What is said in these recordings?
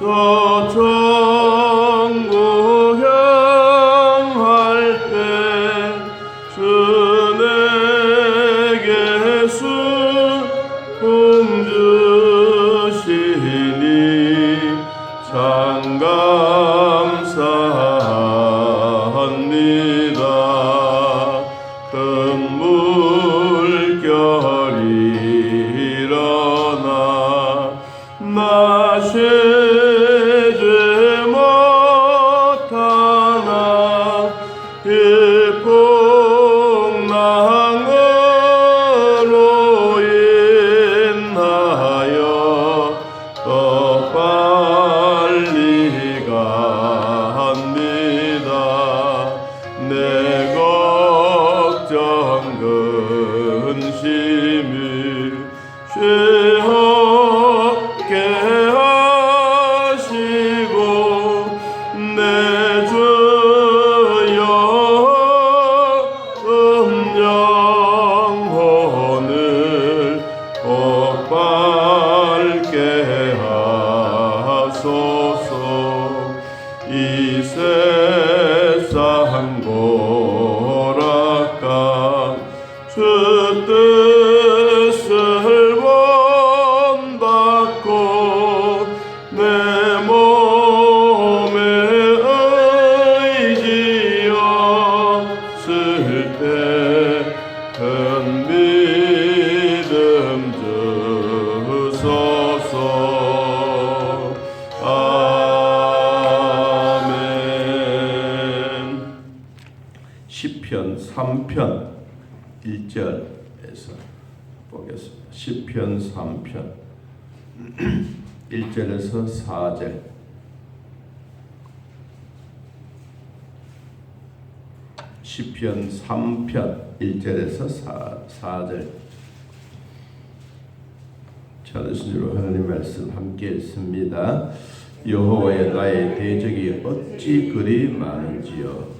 저 일 ó Pai. 시편 3편 1절에서 보겠습니다. 시편 3편 1절에서 4절 시편 3편 1절에서 4, 4절 찾으신지로 하나님 말씀 함께 읽습니다. 여호와의 나의 대적이 어찌 그리 많은지요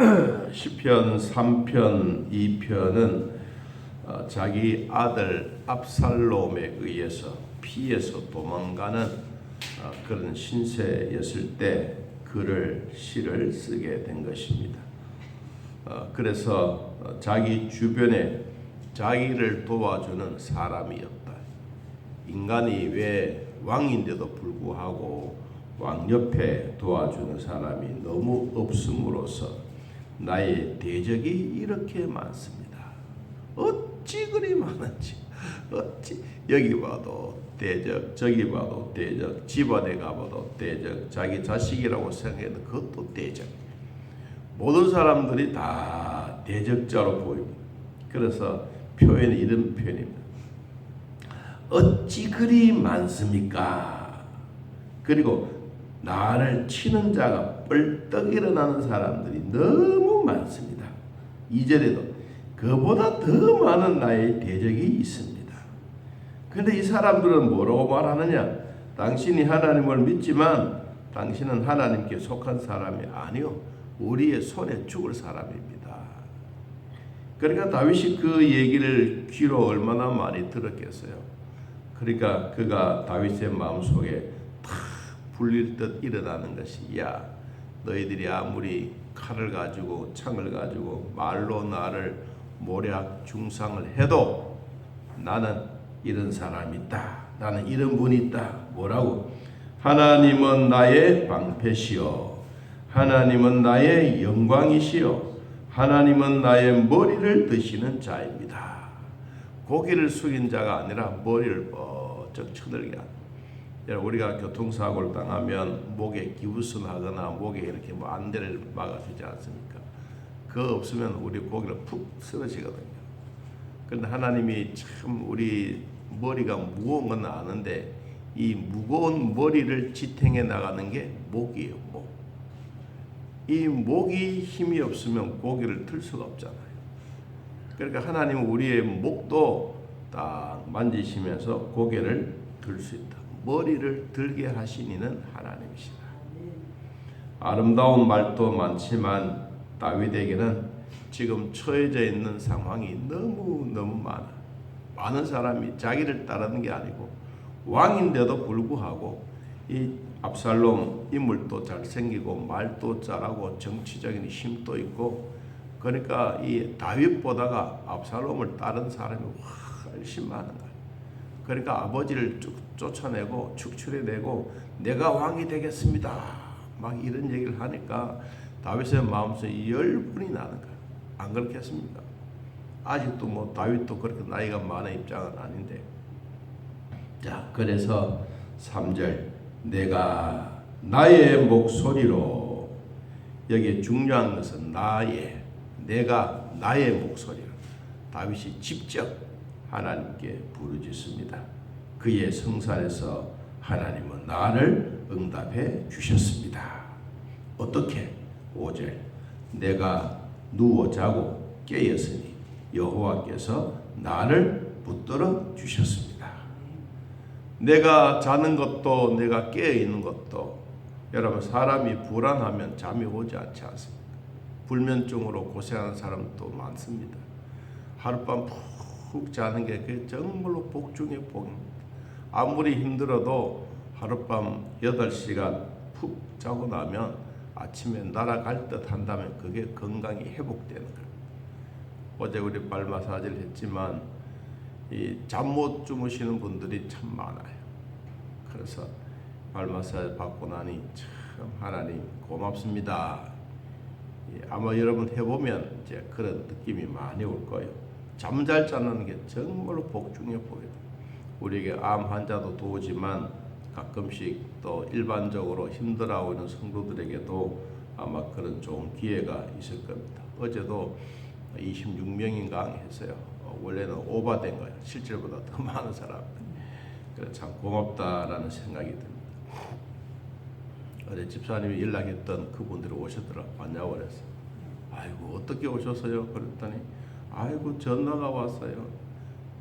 시편 3편 2편은 어, 자기 아들 압살롬에 의해서 피해서 도망가는 어, 그런 신세였을 때 글을 시를 쓰게 된 것입니다. 어, 그래서 어, 자기 주변에 자기를 도와주는 사람이 없다. 인간이 왜 왕인데도 불구하고 왕 옆에 도와주는 사람이 너무 없음으로써 나의 대적이 이렇게 많습니다. 어찌 그리 많은지 어찌 여기 봐도 대적 저기 봐도 대적 집안에 가봐도 대적 자기 자식이라고 생각해도 그것도 대적 모든 사람들이 다 대적자로 보입니다. 그래서 표현이 이런 표현입니다. 어찌 그리 많습니까? 그리고 나를 치는 자가 뻘떡 일어나는 사람들이 너무 많습니다. 이절에도 그보다 더 많은 나의 대적이 있습니다. 근데 이 사람들은 뭐라고 말하느냐? 당신이 하나님을 믿지만 당신은 하나님께 속한 사람이 아니요. 우리의 손에 죽을 사람입니다. 그러니까 다윗이 그 얘기를 귀로 얼마나 많이 들었겠어요. 그러니까 그가 다윗의 마음속에 탁 불릴 듯 일어나는 것이 야 너희들이 아무리 칼을 가지고 창을 가지고 말로 나를 모략 중상을 해도 나는 이런 사람이 있다. 나는 이런 분이 있다. 뭐라고? 하나님은 나의 방패시요. 하나님은 나의 영광이시요. 하나님은 나의 머리를 드시는 자입니다. 고개를 숙인 자가 아니라 머리를 뻗쩍 쳐들게 한다. 여러분 우리가 교통사고를 당하면 목에 기부스하거나 목에 이렇게 뭐 안대를 막아주지 않습니까? 그거 없으면 우리 고개를 푹 쓰러지거든요. 그런데 하나님이 참 우리 머리가 무거운 건 아는데 이 무거운 머리를 지탱해 나가는 게 목이에요. 목. 이 목이 힘이 없으면 고기를 들 수가 없잖아요. 그러니까 하나님은 우리의 목도 딱 만지시면서 고개를 들 수 있다. 머리를 들게 하신 이는 하나님이시다. 아름다운 말도 많지만 다윗에게는 지금 처해져 있는 상황이 너무 너무 많아. 많은 사람이 자기를 따르는 게 아니고 왕인데도 불구하고 이 압살롬 인물도 잘생기고 말도 잘하고 정치적인 힘도 있고 그러니까 이 다윗보다가 압살롬을 따른 사람이 훨씬 많은 거야. 그러니까 아버지를 쭉 쫓아내고 축출해내고 내가 왕이 되겠습니다. 막 이런 얘기를 하니까 다윗의 마음속에 열분이 나는 거야. 안 그렇겠습니까? 아직도 뭐 다윗도 그렇게 나이가 많은 입장은 아닌데. 자, 그래서 3절 내가 나의 목소리로 여기 중요한 것은 나의 내가 나의 목소리로 다윗이 직접 하나님께 부르짖습니다. 그의 성산에서 하나님은 나를 응답해 주셨습니다. 어떻게? 5절 내가 누워 자고 깨었으니 여호와께서 나를 붙들어 주셨습니다. 내가 자는 것도 내가 깨어 있는 것도 여러분 사람이 불안하면 잠이 오지 않지 않습니까? 불면증으로 고생하는 사람도 많습니다. 하룻밤 푹 자는 게 그게 정말로 복 중의 복입니다. 아무리 힘들어도 하룻밤 8시간 푹 자고 나면 아침에 날아갈 듯 한다면 그게 건강이 회복되는 거예요. 어제 우리 발 마사지를 했지만 이잠못 주무시는 분들이 참 많아요. 그래서 발 마사지 받고 나니 참 하나님 고맙습니다. 예, 아마 여러분 해보면 이제 그런 느낌이 많이 올 거예요. 잠잘 자는 게 정말로 복 중의 복이다. 우리에게 암 환자도 도우지만 가끔씩 또 일반적으로 힘들어하고 있는 성도들에게도 아마 그런 좋은 기회가 있을 겁니다. 어제도 26명인가 했어요. 어, 원래는 오바된 거예요. 실제보다 더 많은 사람. 그래 참 고맙다라는 생각이 듭니다. 어제 집사님이 연락했던 그분들이 오셨더라. 왔냐고 그랬어. 아이고 어떻게 오셨어요? 그랬더니 아이고 전화가 왔어요.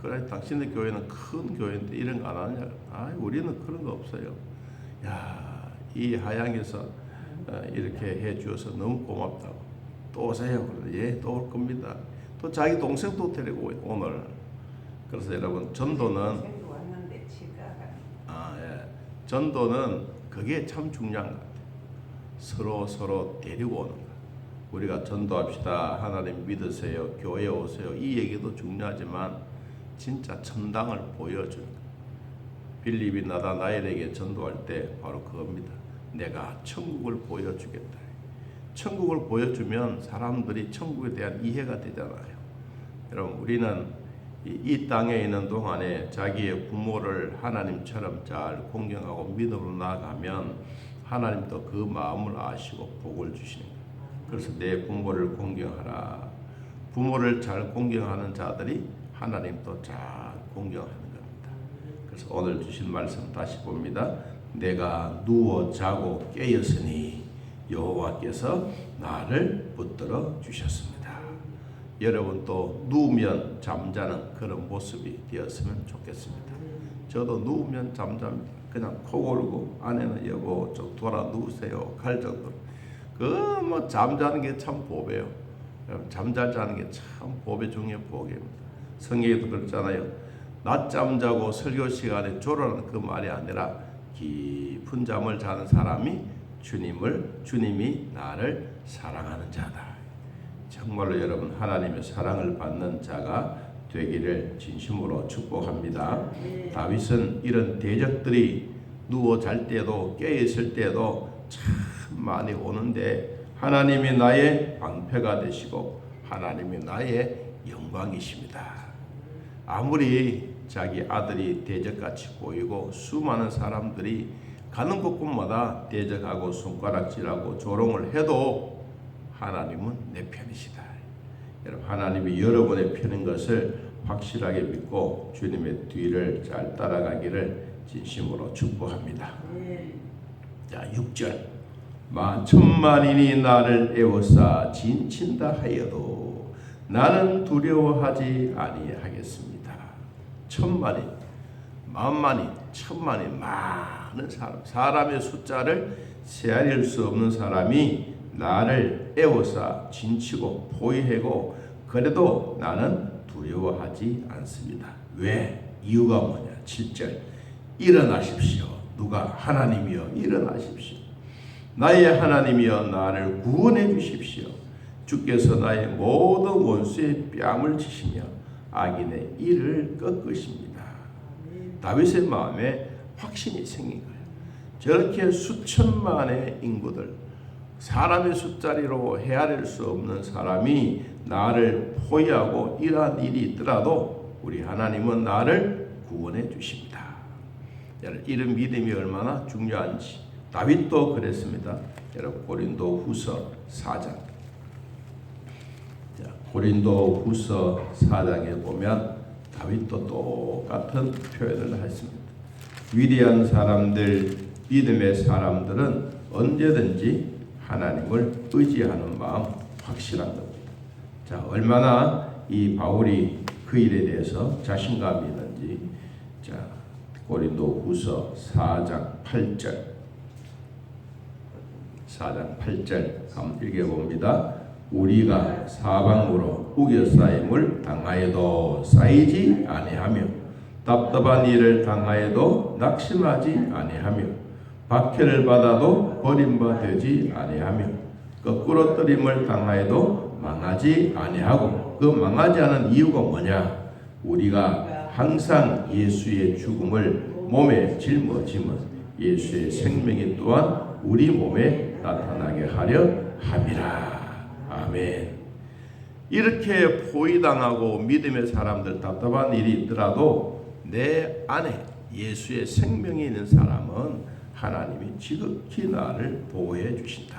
그래 당신의 교회는 큰 교회인데 이런 거 안 하냐? 아 우리는 그런 거 없어요. 야, 이 하양에서 어, 이렇게 해 주어서 너무 고맙다고. 또 오세요. 그래 예, 또 올 겁니다. 또 자기 동생도 데리고 오늘. 그래서 여러분 전도는 아, 예. 전도는 그게 참 중요한 것 같아요. 서로 서로 데리고 오는 거. 우리가 전도합시다. 하나님 믿으세요. 교회 오세요. 이 얘기도 중요하지만 진짜 천당을 거. 빌립이 나다나엘에게 전도할 때 바로 그겁니다. 내가 천국을 보여주겠다. 천국을 보여주면 사람들이 천국에 대한 이해가 되잖아요. 여러분 우리는 이, 이 땅에 있는 동안에 자기의 부모를 하나님처럼 잘 공경하고 믿음으로 나아가면 하나님도 그 마음을 아시고 복을 주시는 거예요. 그래서 내 부모를 공경하라. 부모를 잘 공경하는 자들이 하나님도 잘 공경하는 겁니다. 그래서 오늘 주신 말씀 다시 봅니다. 내가 누워 자고 깨었으니 여호와께서 나를 붙들어 주셨습니다. 여러분 또 누우면 잠자는 그런 모습이 되었으면 좋겠습니다. 저도 누우면 잠잡니다. 그냥 코 골고 아내는 여보 좀 돌아 누우세요 갈 정도로 그 뭐 잠자는 게 참. 여러분, 잠잘 자는 게참 복의 중의 복입니다. 성경에도 그렇잖아요. 낮잠 자고 설교 시간에 졸아는 그 말이 아니라 깊은 잠을 자는 사람이 주님을 주님이 나를 사랑하는 자다. 정말로 여러분 하나님의 사랑을 받는 자가 되기를 진심으로 축복합니다. 다윗은 이런 대적들이 누워 잘 때도 깨어 있을 때도 참 많이 오는데 하나님이 나의 방패가 되시고 하나님이 나의 영광이십니다. 아무리 자기 아들이 대적같이 보이고 수많은 사람들이 가는 곳곳마다 대적하고 손가락질하고 조롱을 해도 하나님은 내 편이시다. 여러분 하나님이 여러분의 편인 것을 확실하게 믿고 주님의 뒤를 잘 따라가기를 진심으로 축복합니다. 자, 6절. 만천만인이 나를 애워싸 진친다 하여도 나는 두려워하지 아니하겠습니다. 천만인, 만만인, 천만인 많은 사람, 사람의 숫자를 세알릴 수 없는 사람이 나를 애워싸 진치고 포위하고 그래도 나는 두려워하지 않습니다. 왜? 이유가 뭐냐? 7절. 일어나십시오. 누가 하나님이여 일어나십시오. 나의 하나님이여 나를 구원해 주십시오. 주께서 나의 모든 원수의 뺨을 치시며 악인의 이를 꺾으십니다. 다윗의 마음에 확신이 생긴 거예요. 저렇게 수천만의 인구들, 사람의 숫자리로 헤아릴 수 없는 사람이 나를 포위하고 이러한 일이 있더라도 우리 하나님은 나를 구원해 주십니다. 이런 믿음이 얼마나 중요한지 다윗도 그랬습니다. 여러분 고린도 후서 4장 자, 고린도 후서 4장에 보면 다윗도 똑같은 표현을 했습니다. 위대한 사람들, 믿음의 사람들은 언제든지 하나님을 의지하는 마음 확실한 겁니다. 자, 얼마나 이 바울이 그 일에 대해서 자신감이 있는지 자, 고린도 후서 4장 8절 4장 8절 한번 읽어봅니다. 우리가 사방으로 우겨싸임을 당하여도 쌓이지 아니하며 답답한 일을 당하여도 낙심하지 아니하며 박해를 받아도 버림받지 아니하며 거꾸로 뜨림을 당하여도 망하지 아니하고 그 망하지 않은 이유가 뭐냐? 우리가 항상 예수의 죽음을 몸에 짊어지면 예수의 생명이 또한 우리 몸에 나타나게 하려 함이라. 아멘. 이렇게 포위당하고 믿음의 사람들 답답한 일이 있더라도 내 안에 예수의 생명이 있는 사람은 하나님이 지극히 나를 보호해 주신다.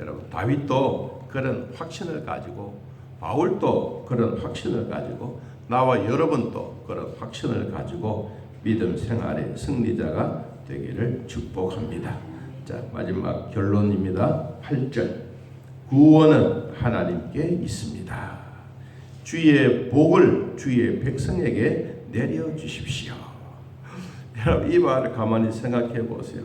여러분 다윗도 그런 확신을 가지고 바울도 그런 확신을 가지고 나와 여러분도 그런 확신을 가지고 믿음 생활의 승리자가 되기를 축복합니다. 자, 마지막 결론입니다. 8절. 구원은 하나님께 있습니다. 주의 복을 주의 백성에게 내려 주십시오. 여러분 이 말을 가만히 생각해 보세요.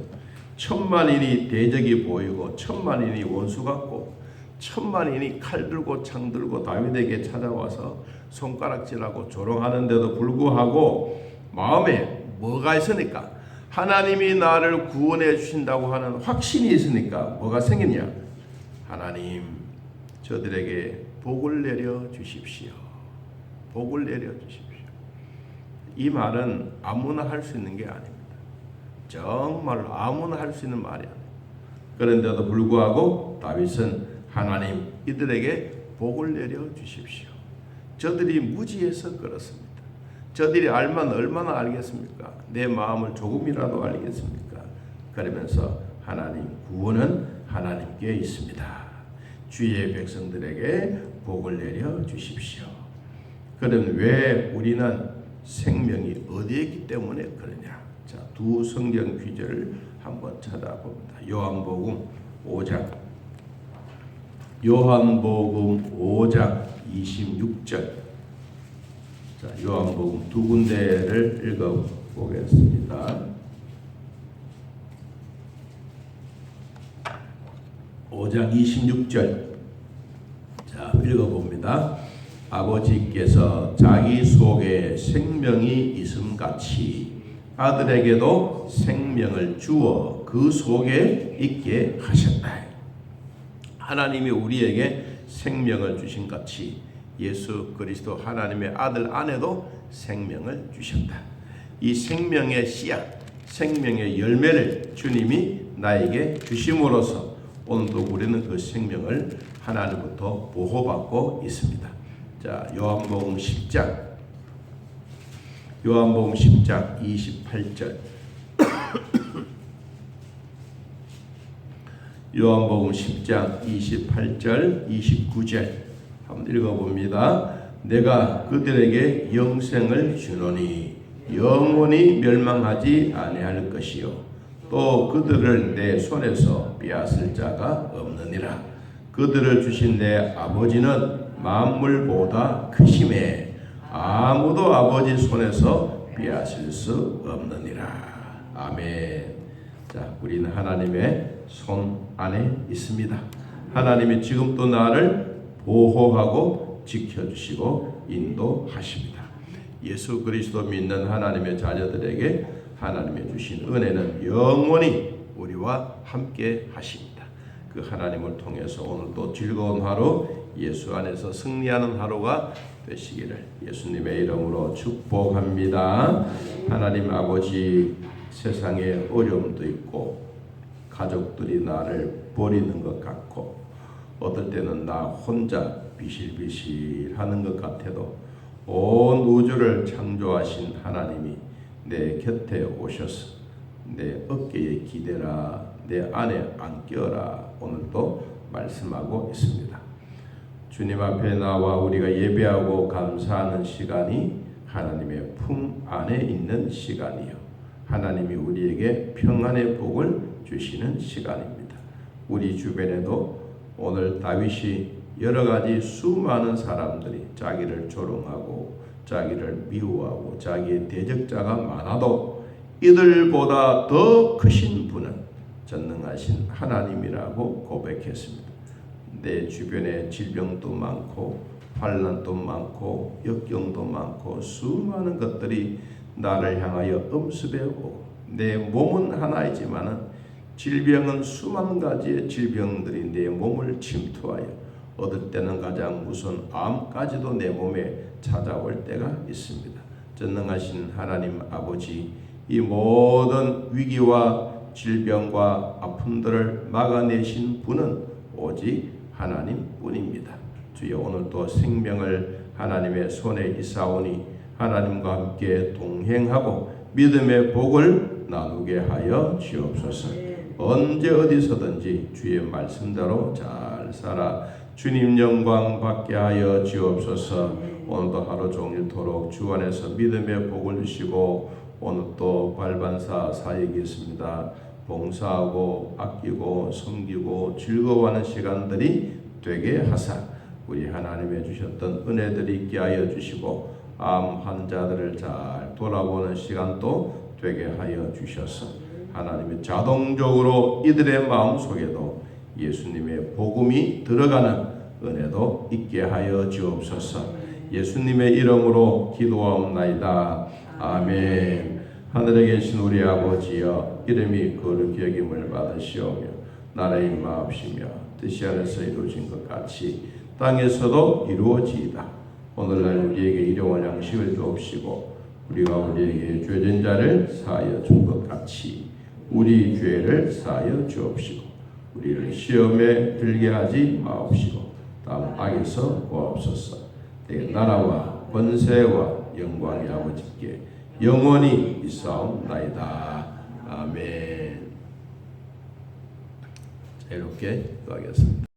천만인이 대적이 보이고 천만인이 원수 같고 천만인이 칼 들고 창 들고 다윗에게 찾아와서 손가락질하고 조롱하는데도 불구하고 마음에 뭐가 있으니까 하나님이 나를 구원해 주신다고 하는 확신이 있으니까 뭐가 생기냐? 하나님 저들에게 복을 내려 주십시오. 복을 내려 주십시오. 이 말은 아무나 할 수 있는 게 아닙니다. 정말 아무나 할 수 있는 말이 아니에요. 그런데도 불구하고 다윗은 하나님 이들에게 복을 내려 주십시오. 저들이 무지해서 그렇습니다. 저들이 알면 얼마나 알겠습니까? 내 마음을 조금이라도 알겠습니까? 그러면서 하나님 구원은 하나님께 있습니다. 주의 백성들에게 복을 내려 주십시오. 그럼 왜 우리는 생명이 어디에 있기 때문에 그러냐? 자, 두 성경 귀절을 한번 찾아봅니다. 요한복음 5장 요한복음 5장 26절 자, 요한복음 두 군데를 읽어 보겠습니다. 5장 26절. 자, 읽어 봅니다. 아버지께서 자기 속에 생명이 있음 같이 아들에게도 생명을 주어 그 속에 있게 하셨다. 하나님이 우리에게 생명을 주신 같이 예수 그리스도 하나님의 아들 안에도 생명을 주셨다. 이 생명의 씨앗, 생명의 열매를 주님이 나에게 주심으로써 오늘도 우리는 그 생명을 하나님부터 보호받고 있습니다. 자, 요한복음 10장 요한복음 10장 28절 요한복음 10장 28절 29절 한번 읽어봅니다. 내가 그들에게 영생을 주노니 영원히 멸망하지 아니할 것이요. 또 그들을 내 손에서 빼앗을 자가 없느니라. 그들을 주신 내 아버지는 만물보다 크심에 아무도 아버지 손에서 빼앗을 수 없느니라. 아멘. 자 우리는 하나님의 손 안에 있습니다. 하나님이 지금도 나를 보호하고 지켜주시고 인도하십니다. 예수 그리스도 믿는 하나님의 자녀들에게 하나님의 주신 은혜는 영원히 우리와 함께 하십니다. 그 하나님을 통해서 오늘도 즐거운 하루 예수 안에서 승리하는 하루가 되시기를 예수님의 이름으로 축복합니다. 하나님 아버지 세상에 어려움도 있고 가족들이 나를 버리는 것 같고 어떨 때는 나 혼자 비실비실 하는 것 같아도 온 우주를 창조하신 하나님이 내 곁에 오셔서 내 어깨에 기대라 내 안에 안겨라 오늘도 말씀하고 있습니다. 주님 앞에 나와 우리가 예배하고 감사하는 시간이 하나님의 품 안에 있는 시간이요. 하나님이 우리에게 평안의 복을 주시는 시간입니다. 우리 주변에도 오늘 다윗이 여러 가지 수많은 사람들이 자기를 조롱하고 자기를 미워하고 자기의 대적자가 많아도 이들보다 더 크신 분은 전능하신 하나님이라고 고백했습니다. 내 주변에 질병도 많고 환란도 많고 역경도 많고 수많은 것들이 나를 향하여 엄습해 오고 내 몸은 하나이지만은 질병은 수만 가지의 질병들이 내 몸을 침투하여 얻을 때는 가장 무서운 암까지도 내 몸에 찾아올 때가 있습니다. 전능하신 하나님 아버지 이 모든 위기와 질병과 아픔들을 막아내신 분은 오직 하나님뿐입니다. 주여 오늘도 생명을 하나님의 손에 있사오니 하나님과 함께 동행하고 믿음의 복을 나누게 하여 주옵소서. 언제 어디서든지 주의 말씀대로 잘 살아 주님 영광 받게 하여 주옵소서. 오늘도 하루 종일토록 주 안에서 믿음의 복을 주시고 오늘 또 발반사 사역이 있습니다. 봉사하고 아끼고 섬기고 즐거워하는 시간들이 되게 하사 우리 하나님의 주셨던 은혜들이 있게 하여 주시고 암 환자들을 잘 돌아보는 시간도 되게 하여 주셔서 하나님이 자동적으로 이들의 마음 속에도 예수님의 복음이 들어가는 은혜도 있게 하여 주옵소서. 예수님의 이름으로 기도하옵나이다. 아멘. 하늘에 계신 우리 아버지여 이름이 거룩히 여김을 받으시오며 나라의 임하옵시며 뜻이 하늘에서 이루어진 것 같이 땅에서도 이루어지이다. 오늘날 우리에게 일용할 양식을 주옵시고 우리가 우리에게 죄진 자를 사하여 준 것 같이 우리 죄를 사하여 주옵시고 우리를 시험에 들게 하지 마옵시고 다음 악에서 구하옵소서. 내 나라와 권세와 영광이 아버지께 영원히 있사옵나이다. 아멘. 자, 이렇게 기도하겠습니다